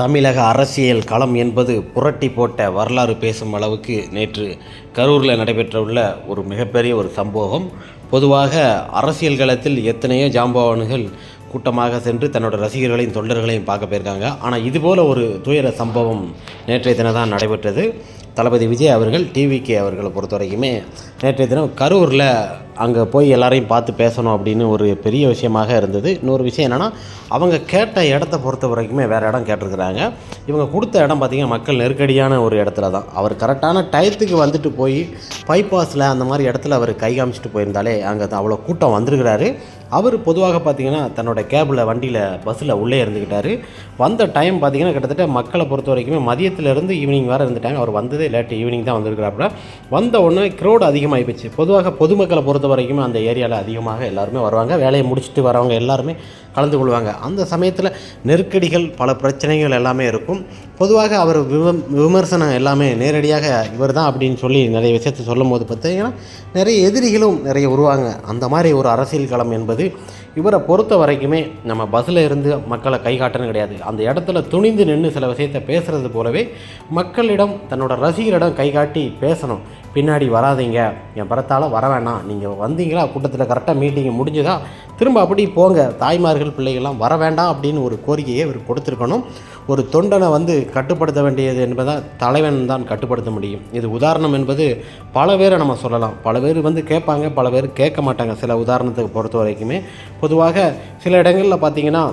தமிழக அரசியல் களம் என்பது புரட்டி போட்ட வரலாறு பேசும் அளவுக்கு நேற்று கரூரில் நடைபெற்றுள்ள ஒரு மிகப்பெரிய ஒரு சம்பவம். பொதுவாக அரசியல் களத்தில் எத்தனையோ ஜாம்பவான்கள் கூட்டமாக சென்று தன்னோட ரசிகர்களையும் தொண்டர்களையும் பார்க்க போயிருக்காங்க. ஆனால் இதுபோல் ஒரு துயர சம்பவம் நேற்றைய தினம் தான் நடைபெற்றது. தளபதி விஜய் அவர்கள் டிவிகே அவர்களை பொறுத்த வரைக்குமே நேற்றைய தினம் கரூரில் அங்கே போய் எல்லாரையும் பார்த்து பேசணும் அப்படின்னு ஒரு பெரிய விஷயமாக இருந்தது. இன்னொரு விஷயம் என்னென்னா அவங்க கேட்ட இடத்த பொறுத்த வரைக்குமே வேறு இடம் கேட்டிருக்கிறாங்க. இவங்க கொடுத்த இடம் பார்த்திங்கன்னா மக்கள் நெருக்கடியான ஒரு இடத்துல தான். அவர் கரெக்டான டயத்துக்கு வந்துட்டு போய் பைபாஸில் அந்த மாதிரி இடத்துல அவர் கை காமிச்சிட்டு போயிருந்தாலே அங்கே அவ்வளோ கூட்டம் வந்திருக்கிறாரு. அவர் பொதுவாக பார்த்தீங்கன்னா தன்னோட கேபில் வண்டியில் பஸ்ஸில் உள்ளே இருந்துக்கிட்டாரு வந்த டைம் பார்த்தீங்கன்னா கிட்டத்தட்ட மக்களை பொறுத்த வரைக்குமே மதியத்திலேருந்து ஈவினிங் வேறு இருந்துட்டாங்க. அவர் வந்ததே லேட் ஈவினிங் தான் வந்திருக்கிறாப்புல. வந்த உடனே க்ரௌட் அதிகமாகி போச்சு பொதுவாக பொதுமக்களை பொறுத்த வரைக்குமே அந்த ஏரியாவில் அதிகமாக எல்லாருமே வருவாங்க. வேலையை முடிச்சுட்டு வரவங்க எல்லாருமே கலந்து கொள்வாங்க. அந்த சமயத்தில் நெருக்கடிகள் பல பிரச்சனைகள் எல்லாமே இருக்கும். பொதுவாக அவர் விம விமர்சனம் எல்லாமே நேரடியாக இவர் தான் அப்படின்னு சொல்லி நிறைய விஷயத்தை சொல்லும் போது பார்த்தீங்கன்னா நிறைய எதிரிகளும் நிறைய உருவாங்க. அந்த மாதிரி ஒரு அரசியல் களம் என்பது இவரை பொறுத்த வரைக்குமே நம்ம பஸ்ஸில் இருந்து மக்களை கை காட்டணும் கிடையாது. அந்த இடத்துல துணிந்து நின்று சில விஷயத்தை பேசுகிறது போலவே மக்களிடம் தன்னோட ரசிகரிடம் கை காட்டி பேசணும். பின்னாடி வராதீங்க. என் பரத்தால் வர வேணாம். நீங்கள் வந்தீங்களா? கூட்டத்தில் கரெக்டாக மீட்டிங் முடிஞ்சுதா? திரும்ப அப்படி போங்க. தாய்மார்கள் பிள்ளைகள்லாம் வர வேண்டாம் அப்படின்னு ஒரு கோரிக்கையை இவர் கொடுத்துருக்கணும். ஒரு தொண்டனை வந்து கட்டுப்படுத்த வேண்டியது என்பதை தலைவன் தான் கட்டுப்படுத்த முடியும். இது உதாரணம் என்பது பல பேரை நம்ம சொல்லலாம். பல பேர் வந்து கேட்பாங்க பல பேர் கேட்க மாட்டாங்க சில உதாரணத்துக்கு பொறுத்த வரைக்குமே பொதுவாக சில இடங்களில் பார்த்தீங்கன்னா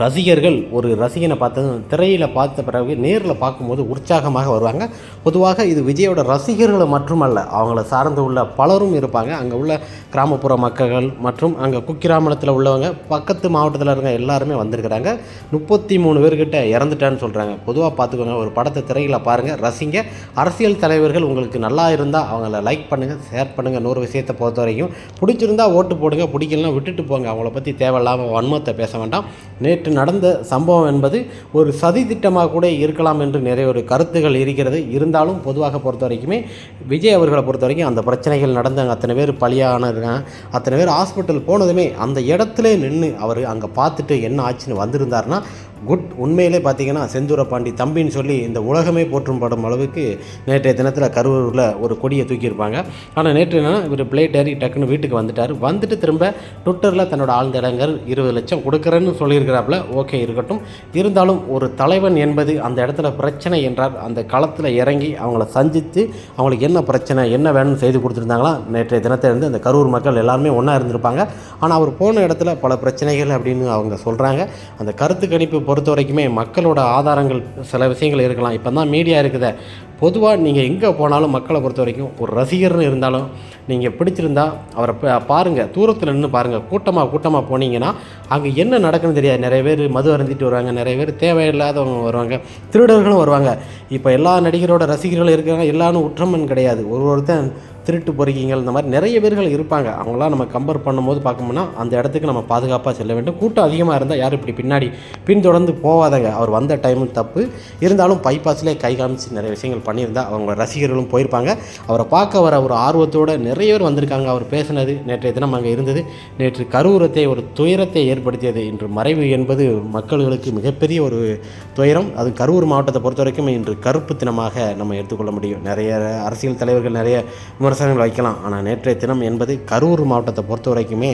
ரசிகர்கள் ஒரு ரசிகனை பார்த்ததும் திரையில் பார்த்த பிறகு நேரில் பார்க்கும்போது உற்சாகமாக வருவாங்க. பொதுவாக இது விஜயோட ரசிகர்களை மட்டுமல்ல அவங்கள சார்ந்து உள்ள பலரும் இருப்பாங்க. அங்கே உள்ள கிராமப்புற மக்கள் மற்றும் அங்கே குக்கிராமத்தில் உள்ளவங்க பக்கத்து மாவட்டத்தில் இருக்க எல்லாருமே வந்திருக்கிறாங்க. முப்பத்தி மூணு பேர்கிட்ட இறந்துட்டான்னு சொல்கிறாங்க பொதுவாக பார்த்துக்கோங்க ஒரு படத்தை திரையில் பாருங்கள் ரசிங்க. அரசியல் தலைவர்கள் உங்களுக்கு நல்லா இருந்தால் அவங்கள லைக் பண்ணுங்கள் ஷேர் பண்ணுங்கள் நூறு விஷயத்தை பொறுத்த வரைக்கும் பிடிச்சிருந்தா ஓட்டு போடுங்க பிடிக்கலாம் விட்டுட்டு போங்க. அவங்கள பற்றி தேவையில்லாமல் வன்மத்தை பேச வேண்டாம். நேற்று நடந்த சம்பவம் என்பது ஒரு சதி திட்டமாக கூட இருக்கலாம் என்று நிறைய ஒரு கருத்துகள் இருக்கிறது. இருந்தாலும் பொதுவாக பொறுத்த வரைக்குமே விஜய் அவர்களை பொறுத்த வரைக்கும் அந்த பிரச்சனைகள் நடந்தாங்க அத்தனை பேர் பலியானதுங்க. அத்தனை பேர் ஹாஸ்பிட்டல் போனதுமே அந்த இடத்துல நின்று அவர் அங்கே பார்த்துட்டு என்ன ஆச்சுன்னு வந்திருந்தாருன்னா குட். உண்மையிலே பார்த்தீங்கன்னா செந்தூர பாண்டி தம்பின்னு சொல்லி இந்த உலகமே போற்றும் படும் அளவுக்கு நேற்றைய தினத்தில் கரூரில் ஒரு கொடியை தூக்கியிருப்பாங்க. ஆனால் நேற்று என்னென்னா இவர் பிளேட் ஏறி டக்குன்னு வீட்டுக்கு வந்துட்டார். வந்துட்டு திரும்ப ட்விட்டரில் தன்னோட ஆழ்ந்த இடங்கள் இருபது லட்சம் கொடுக்குறேன்னு சொல்லியிருக்கிறாப்புல ஓகே இருக்கட்டும். இருந்தாலும் ஒரு தலைவன் என்பது அந்த இடத்துல பிரச்சனை என்றால் அந்த களத்தில் இறங்கி அவங்கள சந்தித்து அவங்களுக்கு என்ன பிரச்சனை என்ன வேணும்னு செய்து கொடுத்துருந்தாங்களா? நேற்றைய தினத்திலிருந்து அந்த கரூர் மக்கள் எல்லாருமே ஒன்றா இருந்திருப்பாங்க. ஆனால் அவர் போன இடத்துல பல பிரச்சனைகள் அப்படின்னு அவங்க சொல்கிறாங்க அந்த கருத்து கணிப்பு பொறுத்த வரைக்குமே மக்களோட ஆதாரங்கள் சில விஷயங்கள் இருக்கலாம். இப்போ தான் மீடியா இருக்குதே. பொதுவாக நீங்கள் எங்கே போனாலும் மக்களை பொறுத்த வரைக்கும் ஒரு ரசிகர்னு இருந்தாலும் நீங்கள் பிடிச்சிருந்தா அவரை பா- பாருங்கள் தூரத்தில் நின்று பாருங்கள் கூட்டமாக கூட்டமாக போனீங்கன்னா அங்கே என்ன நடக்குன்னு தெரியாது. நிறைய பேர் மது அருந்திட்டு வருவாங்க நிறைய பேர் தேவையில்லாதவங்க வருவாங்க திருடர்களும் வருவாங்க. இப்போ எல்லா நடிகரோட ரசிகர்களும் இருக்காங்க எல்லாரும் உற்றமன் கிடையாது. ஒரு ஒருத்தன் திருட்டு பொறுக்கிங்கள் இந்த மாதிரி நிறைய பேர்கள் இருப்பாங்க. அவங்களாம் நம்ம கம்பேர் பண்ணும்போது பார்க்கணும்னா அந்த இடத்துக்கு நம்ம பாதுகாப்பாக செல்ல வேண்டும். கூட்டம் அதிகமாக இருந்தால் யாரும் இப்படி பின்னாடி பின்தொடர்ந்து போவாதங்க அவர் வந்த டைமும் தப்பு. இருந்தாலும் பைபாஸ்லேயே கை காமிச்சு நிறைய விஷயங்கள் பண்ணியிருந்தா அவங்க ரசிகர்களும் போயிருப்பாங்க. அவரை பார்க்க வர ஒரு ஆர்வத்தோடு நிறைய பேர் வந்திருக்காங்க. அவர் பேசினது நேற்றைய தினம் அங்கே இருந்தது. நேற்று கரூரத்தை ஒரு துயரத்தை ஏற்படுத்தியது இன்று மறைவு என்பது மக்களுக்கு மிகப்பெரிய ஒரு துயரம். அது கரூர் மாவட்டத்தை பொறுத்த வரைக்கும் இன்று கருப்பு தினமாக நம்ம எடுத்துக்கொள்ள முடியும். நிறைய அரசியல் தலைவர்கள் நிறைய விமர்சனங்கள் வைக்கலாம். ஆனால் நேற்றைய தினம் என்பது கரூர் மாவட்டத்தை பொறுத்த வரைக்குமே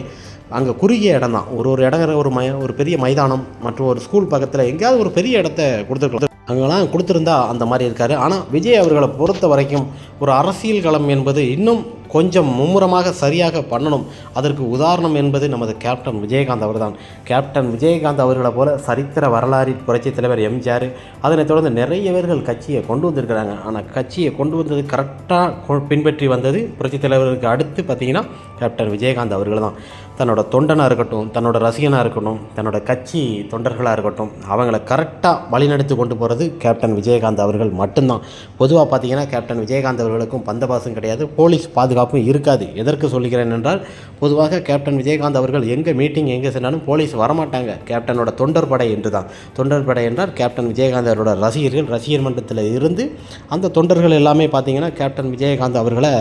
அங்கே குறுகிய இடம் தான் ஒரு ஒரு இடம் ஒரு மை ஒரு பெரிய மைதானம் மற்றும் ஒரு ஸ்கூல் பக்கத்தில் எங்கேயாவது ஒரு பெரிய இடத்த கொடுத்துருக்கலாம். அங்கெல்லாம் கொடுத்துருந்தா அந்த மாதிரி இருக்காரு. ஆனால் விஜய் அவர்களை பொறுத்த வரைக்கும் ஒரு அரசியல் களம் என்பது இன்னும் கொஞ்சம் மும்முரமாக சரியாக பண்ணணும். அதற்கு உதாரணம் என்பது நமது கேப்டன் விஜயகாந்த் அவர்தான். கேப்டன் விஜயகாந்த் அவர்களை போல சரித்திர வரலாறில் புரட்சித் தலைவர் எம்ஜிஆர் அதனைத் தொடர்ந்து நிறைய பேர்கள் கட்சியை கொண்டு வந்திருக்கிறாங்க. ஆனால் கட்சியை கொண்டு வந்தது கரெக்டாக பின்பற்றி வந்தது புரட்சித் தலைவருக்கு அடுத்து பார்த்தீங்கன்னா கேப்டன் விஜயகாந்த் அவர்கள் தான் தன்னோட தொண்டனாக இருக்கட்டும் தன்னோட ரசிகனாக இருக்கட்டும் தன்னோட கட்சி தொண்டர்களாக இருக்கட்டும் அவங்கள கரெக்டாக வழிநடத்தி கொண்டு போகிறது கேப்டன் விஜயகாந்த் அவர்கள் மட்டும்தான். பொதுவாக பார்த்தீங்கன்னா கேப்டன் விஜயகாந்த் அவர்களுக்கும் பந்தபாசம் கிடையாது போலீஸ் பாதுகாப்பு பாதுகாப்பும் இருக்காது. எதற்கு சொல்கிறேன் என்றால் பொதுவாக கேப்டன் விஜயகாந்த் அவர்கள் எங்கே மீட்டிங் எங்கே சென்றாலும் போலீஸ் வரமாட்டாங்க. கேப்டனோட தொண்டர் படை என்று தான் தொண்டர் படை என்றால் கேப்டன் விஜயகாந்த் அவரோட ரசிகர்கள் ரசிகர் மன்றத்தில் இருந்து அந்த தொண்டர்கள் எல்லாமே பார்த்தீங்கன்னா கேப்டன் விஜயகாந்த் அவர்களை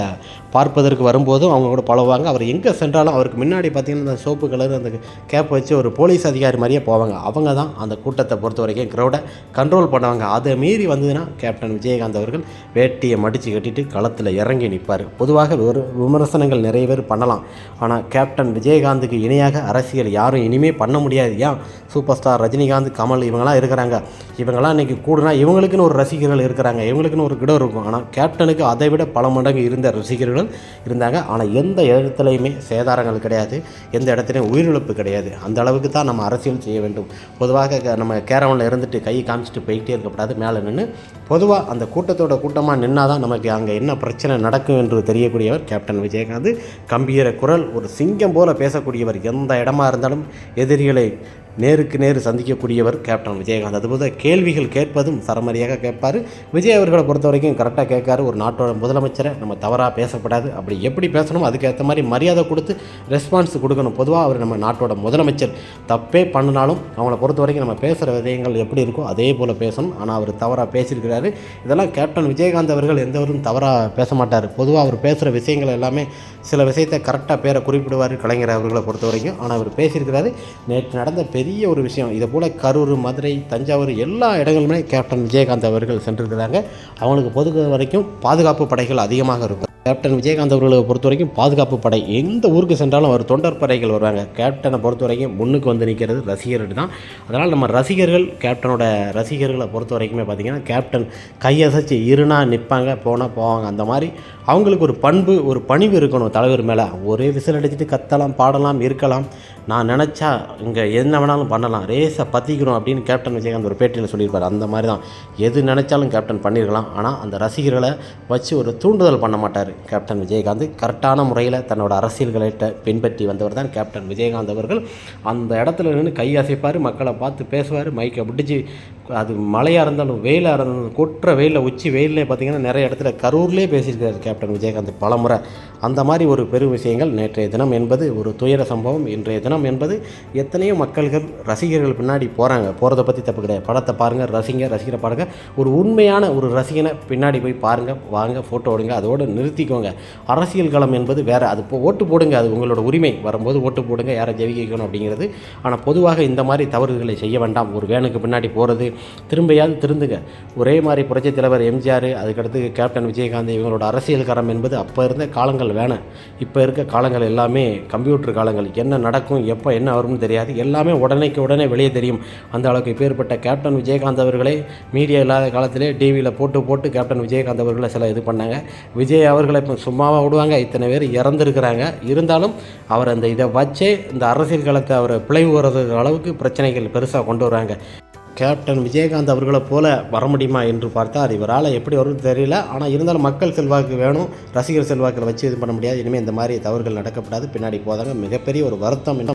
பார்ப்பதற்கு வரும்போதும் அவங்க கூட பழகுவாங்க. அவர் எங்கே சென்றாலும் அவருக்கு முன்னாடி பார்த்திங்கன்னா அந்த சோப்பு கலர் அந்த கேப் வச்சு ஒரு போலீஸ் அதிகாரி மாதிரியே போவாங்க. அவங்க தான் அந்த கூட்டத்தை பொறுத்த வரைக்கும் க்ரௌடை கண்ட்ரோல் பண்ணுவாங்க. அதை மீறி வந்ததுன்னா கேப்டன் விஜயகாந்த் அவர்கள் வேட்டியை மடித்து கட்டிட்டு களத்தில் இறங்கி நிற்பார் பொதுவாக ஒரு விமர்சனங்கள் நிறைய பேர் பண்ணலாம். ஆனால் கேப்டன் விஜயகாந்துக்கு இணையாக அரசியல் யாரும் இனிமே பண்ண முடியாது. ஏன்? சூப்பர் ஸ்டார் ரஜினிகாந்த் கமல் இவங்கெல்லாம் இருக்கிறாங்க. இவங்கெல்லாம் இன்றைக்கி கூடுனா இவங்களுக்குன்னு ஒரு ரசிகர்கள் இருக்கிறாங்க. இவங்களுக்குன்னு ஒரு கிடம் இருக்கும். ஆனால் கேப்டனுக்கு அதை விட பல மடங்கு இருந்த ரசிகர்கள் இருந்தாங்க. ஆனால் எந்த இடத்துலையுமே சேதாரங்கள் கிடையாது. எந்த இடத்துலையும் உயிரிழப்பு கிடையாது. அந்த அளவுக்கு தான் நம்ம அரசியல் செய்ய வேண்டும். பொதுவாக நம்ம கேரவனில் இருந்துட்டு கை காமிச்சிட்டு போய்கிட்டே இருக்கக்கூடாது. மேலே நின்று பொதுவாக அந்த கூட்டத்தோட கூட்டமாக நின்னால் தான் நமக்கு அங்கே என்ன பிரச்சனை நடக்கும் என்று தெரியக்கூடியவர் கேப்டன் விஜயகாந்த் கம்பீர குரல் ஒரு சிங்கம் போல பேசக்கூடியவர் எந்த இடமா இருந்தாலும் எதிரிகளை நேருக்கு நேர் சந்திக்கக்கூடியவர் கேப்டன் விஜயகாந்த். அதுபோல் கேள்விகள் கேட்பதும் சரமரியாக கேட்பார். விஜய் அவர்களை பொறுத்த வரைக்கும் கரெக்டாக கேட்காரு. ஒரு நாட்டோட முதலமைச்சரை நம்ம தவறாக பேசக்கூடாது அப்படி எப்படி பேசணும்? அதுக்கேற்ற மாதிரி மரியாதை கொடுத்து ரெஸ்பான்ஸ் கொடுக்கணும். பொதுவாக அவர் நம்ம நாட்டோட முதலமைச்சர். தப்பே பண்ணினாலும் அவங்கள பொறுத்த வரைக்கும் நம்ம பேசுகிற விதயங்கள் எப்படி இருக்கோ அதே போல் பேசணும். ஆனால் அவர் தவறாக பேசியிருக்கிறாரு. இதெல்லாம் கேப்டன் விஜயகாந்த் அவர்கள் எந்தவரும் தவறாக பேச மாட்டார். பொதுவாக அவர் பேசுகிற விஷயங்கள் எல்லாமே சில விஷயத்தை கரெக்டாக பேரை குறிப்பிடுவார் கலைஞர் அவர்களை பொறுத்த வரைக்கும் ஆனால் அவர் பேசியிருக்கிறாரு. நேற்று நடந்த பெரிய பெரிய ஒரு விஷயம். இதை போல் கரூர் மதுரை தஞ்சாவூர் எல்லா இடங்களுமே கேப்டன் விஜயகாந்த் அவர்கள் சென்றிருக்கிறாங்க. அவங்களுக்கு பொது வரைக்கும் பாதுகாப்பு படைகள் அதிகமாக இருக்கும். கேப்டன் விஜயகாந்த் அவர்களை பொறுத்த வரைக்கும் பாதுகாப்பு படை எந்த ஊருக்கு சென்றாலும் அவர் தொண்டர் படைகள் வருவாங்க. கேப்டனை பொறுத்த வரைக்கும் முன்னுக்கு வந்து நிற்கிறது ரசிகர்கள் தான். அதனால் நம்ம ரசிகர்கள் கேப்டனோட ரசிகர்களை பொறுத்த வரைக்குமே பார்த்திங்கன்னா கேப்டன் கையசைச்சு இருனா நிற்பாங்க போனால் போவாங்க. அந்த மாதிரி அவங்களுக்கு ஒரு பண்பு ஒரு பணிவு இருக்கணும் தலைவர் மேலே. ஒரே விசில் அடிச்சுட்டு கத்தலாம் பாடலாம் இருக்கலாம். நான் நினச்சா இங்கே என்ன வேணாலும் பண்ணலாம். ரேஸை பற்றிக்கணும் அப்படின்னு கேப்டன் விஜயகாந்த் ஒரு பேட்டியில் சொல்லியிருப்பார். அந்த மாதிரி தான் எது நினச்சாலும் கேப்டன் பண்ணியிருக்கலாம். ஆனால் அந்த ரசிகர்களை வச்சு ஒரு தூண்டுதல் பண்ண மாட்டார் கேப்டன் விஜயகாந்த். கரெக்டான முறையில் தன்னோட அரசியல்களை பின்பற்றி வந்தவர் தான் கேப்டன் விஜயகாந்த் அவர்கள். அந்த இடத்துல நின்று கை அசைப்பார் மக்களை பார்த்து பேசுவார் மைக்கை பிடிச்சி அது மழையாக இருந்தாலும் வெயிலாக இருந்தாலும் கொட்டுற வெயிலில் உச்சி வெயிலே பார்த்தீங்கன்னா நிறைய இடத்துல கரூர்லேயே பேசியிருக்காரு கேப்டன் விஜயகாந்த் பலமுறை. அந்த மாதிரி ஒரு பெரும் விஷயங்கள் நேற்றைய தினம் என்பது ஒரு துயர சம்பவம். இன்றைய தினம் என்பது எத்தனையோ மக்கள்கள் ரசிகர்கள் பின்னாடி போகிறாங்க போகிறத பற்றி தப்பு கிடையாது. படத்தை பாருங்கள் ரசிங்க ரசிகரை பாருங்கள் ஒரு உண்மையான ஒரு ரசிகனை பின்னாடி போய் பாருங்கள் வாங்க ஃபோட்டோ எடுங்க அதோடு நிறுத்திக்கோங்க. அரசியல் களம் என்பது வேறு. அது இப்போ ஓட்டு போடுங்க. அது உங்களோட உரிமை. வரும்போது ஓட்டு போடுங்க யாரை ஜெயிக்கணும் அப்படிங்கிறது. ஆனால் பொதுவாக இந்த மாதிரி தவறுகளை செய்ய வேண்டாம். ஒரு வேனுக்கு பின்னாடி போகிறது திரும்பியாவது திருந்துங்க. ஒரே மாதிரி புரட்சித் தலைவர் எம்ஜிஆர் அதுக்கடுத்து கேப்டன் விஜயகாந்த் இவங்களோட அரசியல் களம் என்பது அப்போ இருந்த காலங்கள் வேணாம் இப்போ இருக்க காலங்கள் எல்லாமே கம்ப்யூட்டர் காலங்கள். என்ன நடக்கும் எப்போ என்ன வரும்னு தெரியாது. எல்லாமே உடனேக்கு உடனே வெளியே தெரியும். அந்த அளவுக்கு பேர்பட்ட கேப்டன் விஜயகாந்த் அவர்களே மீடியா இல்லாத காலத்திலே டிவியில் போட்டு போட்டு கேப்டன் விஜயகாந்த் அவர்களை சில இது பண்ணாங்க. விஜய் அவர்களை இப்போ சும்மாவாக விடுவாங்க. இத்தனை பேர் இறந்துருக்கிறாங்க. இருந்தாலும் அவர் அந்த இதை வச்சே இந்த அரசியல் காலத்தை அவர் பிளவு வர்றது அளவுக்கு பிரச்சனைகள் பெருசாக கொண்டு வராங்க. கேப்டன் விஜயகாந்த் அவர்களை போல வர முடியுமா என்று பார்த்தால் இவரால் எப்படி வரும்னு தெரியல. ஆனால் இருந்தாலும் மக்கள் செல்வாக்கு வேணும். ரசிகர் செல்வாக்கில் வச்சு இது பண்ண முடியாது. இனிமேல் இந்த மாதிரி தவறுகள் நடக்கப்படாது. பின்னாடி போதாங்க. மிகப்பெரிய ஒரு வருத்தம். என்ன